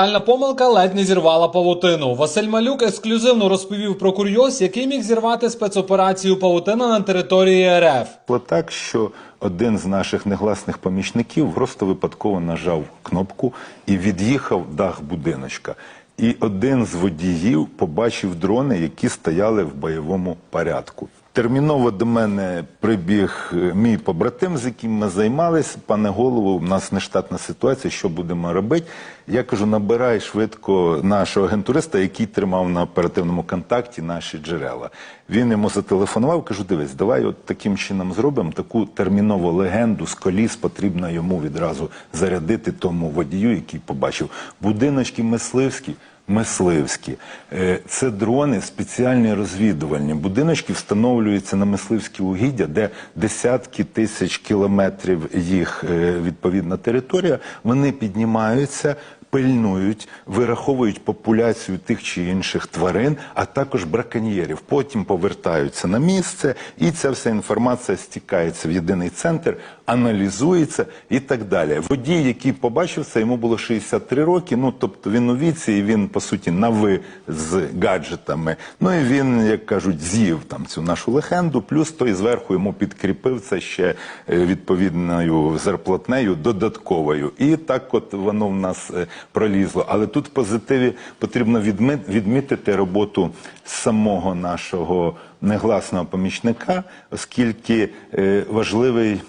Фатальна помилка ледь не зірвала павутину. Василь Малюк ексклюзивно розповів про курйоз, який міг зірвати спецоперацію павутина на території РФ. Було так, що один з наших негласних помічників просто випадково нажав кнопку і від'їхав дах будиночка. І один з водіїв побачив дрони, які стояли в бойовому порядку. Терміново до мене прибіг е, мій побратим, з яким ми займалися. Пане голову, у нас нештатна ситуація, що будемо робити? Я кажу, набирай швидко нашого агентуриста, який тримав на оперативному контакті наші джерела. Він йому зателефонував, кажу, дивись, давай от таким чином зробимо таку термінову легенду з коліс потрібно йому відразу зарядити тому водію, який побачив. Будиночки мисливські. Мисливські. Е, Це дрони спеціальні розвідувальні. Будиночки встановлюються на мисливські угіддя, де десятки тисяч кілометрів їх е, відповідна територія. Вони піднімаються. Пильнують, вираховують популяцію тих чи інших тварин, а також браконьєрів. Потім повертаються на місце, і ця вся інформація стікається в єдиний центр, аналізується і так далі. Водій, який побачив це, йому було 63 роки. Ну тобто він у віці, і він по суті на ви з гаджетами. Ну і він, як кажуть, з'їв там цю нашу легенду. Плюс той зверху йому підкріпив це ще е, відповідною зарплатнею додатковою. І так, от воно в нас е, пролізло. Але тут в позитиві потрібно відмітити роботу самого нашого негласного помічника, оскільки е, важливий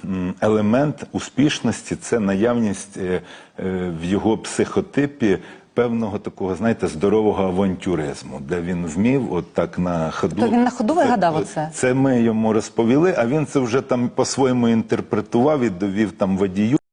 елемент успішності це наявність е, е, в його психотипі. Певного такого, знаєте, здорового авантюризму, де він вмів, от так на ходу. Тобто він на ходу вигадав оце? Це ми йому розповіли, а він це вже там по-своєму інтерпретував і довів там водію.